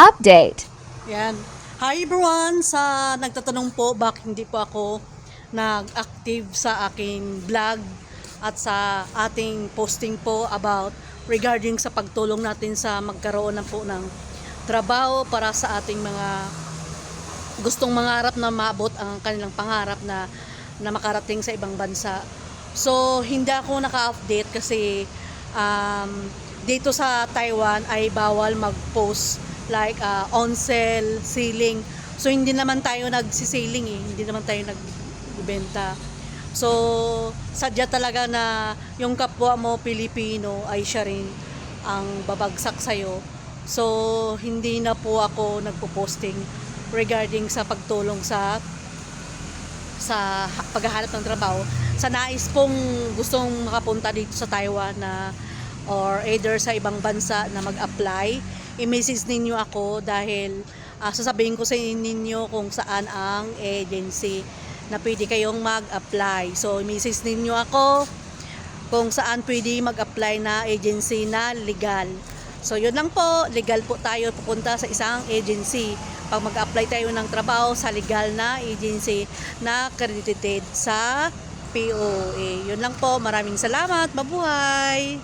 Update. Yan. Hi everyone! Sa nagtatanong po bakit hindi po ako nag-active sa aking vlog at sa ating posting po about regarding sa pagtulong natin sa magkaroon ng po ng trabaho para sa ating mga gustong mangarap na maabot ang kanilang pangarap na na makarating sa ibang bansa. So, hindi ako naka-update kasi um, dito sa Taiwan ay bawal mag-post like uh, on sale, ceiling. So, hindi naman tayo nagsiselling eh. Hindi naman tayo nagbenta. So, sadya talaga na yung kapwa mo Pilipino ay siya rin ang babagsak sa'yo. So, hindi na po ako nagpo-posting regarding sa pagtulong sa sa ha- paghahanap ng trabaho sa nais pong gustong makapunta dito sa Taiwan na or either sa ibang bansa na mag-apply i-message ninyo ako dahil ah, sasabihin ko sa ninyo kung saan ang agency na pwede kayong mag-apply. So i-message ninyo ako kung saan pwede mag-apply na agency na legal. So yun lang po, legal po tayo pupunta sa isang agency. Pag mag-apply tayo ng trabaho sa legal na agency na accredited sa POA. Yun lang po, maraming salamat, mabuhay!